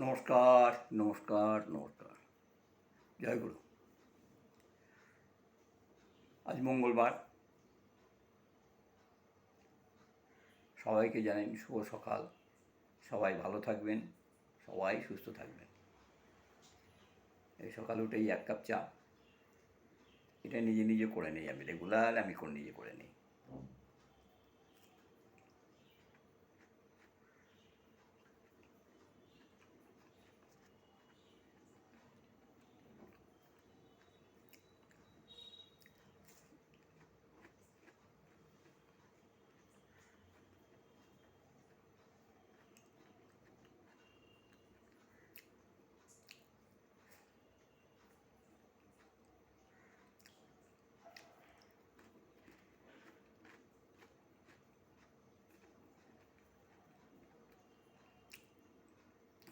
নমস্কার নমস্কার নমস্কার। জয় গুরু। আজ মঙ্গলবার। সবাইকে জানাই শুভ সকাল। সবাই ভালো থাকবেন, সবাই সুস্থ থাকবেন। এই সকালে উঠেই এক কাপ চা। এটা নিজে নিজে করে নিই আমি, রেগুলার আমি নিজে করে নিই।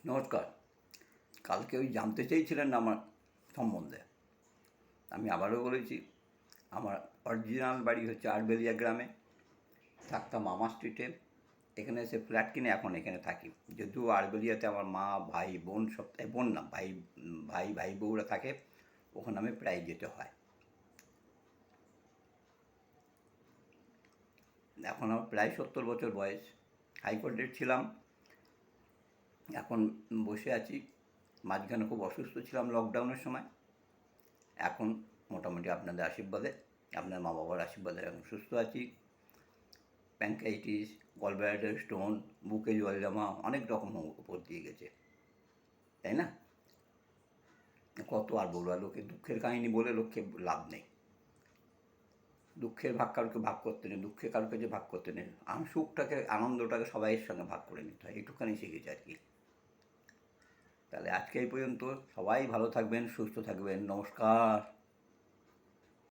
নমস্কার। কালকে ওই জানতে চেয়েছিলেন আমার সম্বন্ধে। আমি আবারও বলেছি, আমার অরিজিনাল বাড়ি হচ্ছে আরবেলিয়া গ্রামে থাকতাম মামা স্ট্রিটে। এখানে এসে ফ্ল্যাট কিনে এখন এখানে থাকি। যদিও আরবেলিয়াতে আমার মা, ভাই, বোন সব বোন না, ভাই ভাই ভাই বউরা থাকে, ওখানে আমি প্রায় যেতে হয়। এখন আমার প্রায় সত্তর বছর বয়স। হাইকোর্টের ছিলাম এখন বসে আছি। মাঝখানে খুব অসুস্থ ছিলাম লকডাউনের সময়। এখন মোটামুটি আপনাদের আশীর্বাদে, আপনার মা বাবার আশীর্বাদে এখন সুস্থ আছি। প্যাঙ্কাইটিস গলব্যাডার স্টোন বুকে জল জমা, অনেক রকম উপর দিয়ে গেছে। তাই না? কত আর বলব লোকে দুঃখের কাহিনী বলে লোককে লাভ নেই। দুঃখের ভাগ কারোকে ভাগ করতে নেই, দুঃখে কারোকে যে ভাগ করতে নেই। সুখটাকে, আনন্দটাকে সবাইয়ের সঙ্গে ভাগ করে নিতে হয়। এইটুখানি শিখেছি আর কি তাহলে আজকে এই পর্যন্ত। সবাই ভালো থাকবেন সুস্থ থাকবেন। নমস্কার।